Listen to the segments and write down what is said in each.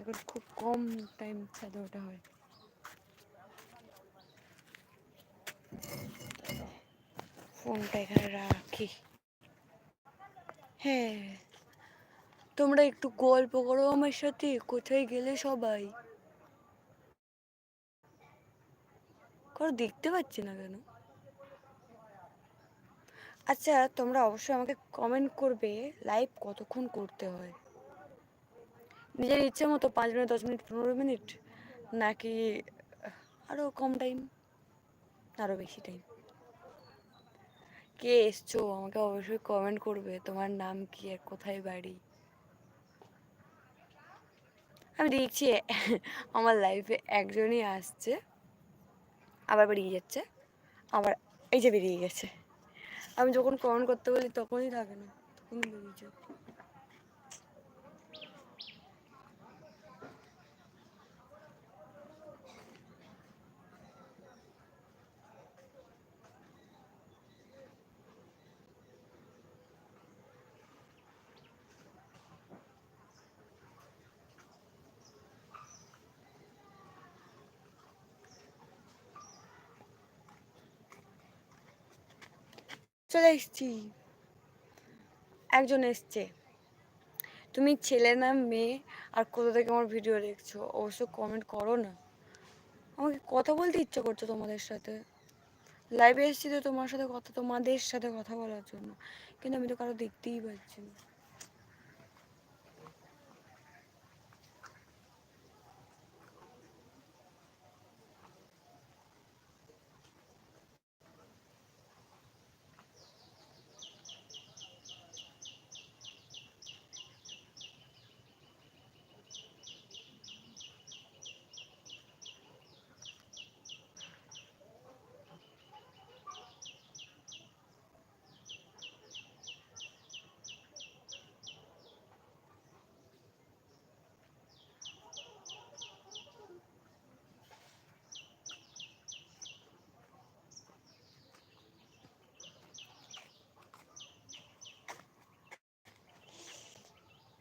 এখন খুব কম টাইম ছাদে ওঠা হয়। ফোনটা এখানে রাখি। হ্যাঁ তোমরা একটু গল্প করো আমার সাথে, কোথায় গেলে সবাই? কারও দেখতে পাচ্ছি না কেন? আচ্ছা তোমরা অবশ্যই আমাকে কমেন্ট করবে লাইভ কতক্ষণ করতে হয়। নিজের ইচ্ছে মতো পাঁচ মিনিট, দশ মিনিট, পনেরো মিনিট, নাকি আরও কম টাইম আরও বেশি টাইম কে এসছো? আমাকে অবশ্যই কমেন্ট করবে। তোমার নাম কি আর কোথায় বাড়ি? আমি দেখছি আমার লাইফে একজনই আসছে, আবার বেরিয়ে যাচ্ছে, আবার এই যে বেরিয়ে গেছে। আমি যখন কমেন্ট করতে বলি, তখনই থাকে না, তখনই বেরিয়ে যায়। চলে এসছি। একজন এসছে। তুমি ছেলে না মেয়ে? আর কোথা থেকে আমার ভিডিও দেখছ? অবশ্য কমেন্ট করো না। আমাকে কথা বলতে ইচ্ছে করছে তোমাদের সাথে। লাইভে এসেছি তো তোমার সাথে কথা, তোমাদের সাথে কথা বলার জন্য। কিন্তু আমি তো কারও দেখতেই পাচ্ছি না।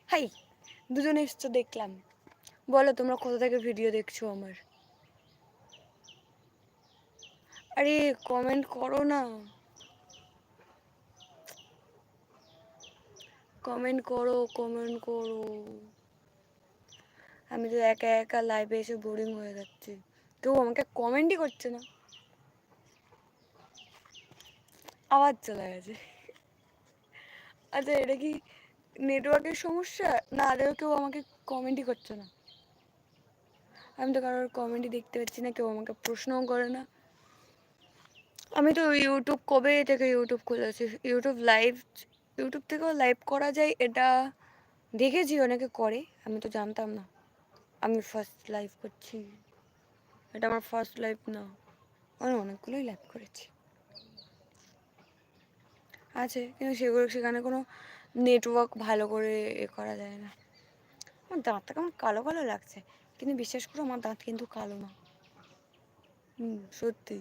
হাই, দুজন এসছো, দেখলাম। বলো, তোমরা কোথা থেকে ভিডিও দেখছ আমার? আরে কমেন্ট করো না। কমেন্ট করো কমেন্ট করো। আমি তো একা একা লাইভে এসে বোরিং হয়ে যাচ্ছি। কেউ আমাকে কমেন্টই করছে না। আওয়াজ চলে গেছে। আচ্ছা এটা কি নেটওয়ার্কের সমস্যা, না আদেও কেউ আমাকে কমেন্টই করছে না। আমি তো কারোর কমেন্টই দেখতে পাচ্ছি না, কেউ আমাকে প্রশ্নও করে না। আমি তো ইউটিউব কবে থেকে ইউটিউব খুলেছি? ইউটিউব লাইভ ইউটিউব থেকেও লাইভ করা যায়, এটা দেখেছি অনেকে করে, আমি তো জানতাম না। আমি ফার্স্ট লাইভ করছি। এটা আমার ফার্স্ট লাইভ না। আমি অনেকগুলোই লাইভ করেছি। আছে, কিন্তু সেগুলো, সেখানে কোনো নেটওয়ার্ক ভালো করে এ করা যায় না। আমার দাঁতটা কেমন কালো কালো লাগছে। কিন্তু বিশ্বাস করো, আমার দাঁত কিন্তু কালো না। হুম, সত্যি।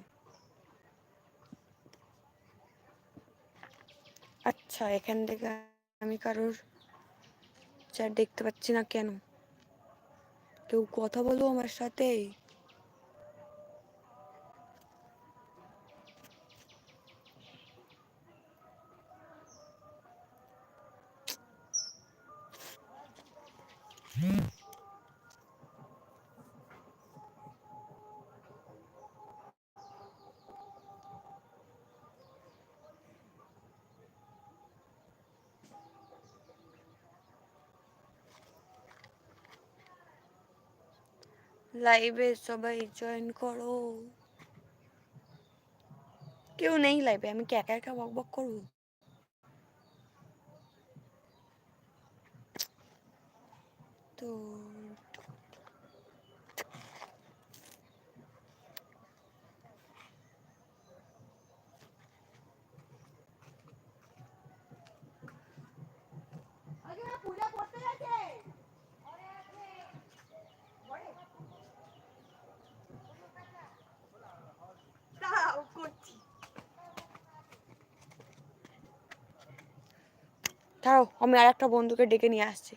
আচ্ছা এখান থেকে আমি কারোর চ্যাট দেখতে পাচ্ছি না কেন? কেউ কথা বলো আমার সাথে? লাইভে সবাই জয়েন করো। কেউ নেই লাইভে আমি কি একা একা বক বক করব? তো দাঁড়াও করছি দাঁড়াও আমি আর একটা বন্ধুকে ডেকে নিয়ে আসছি।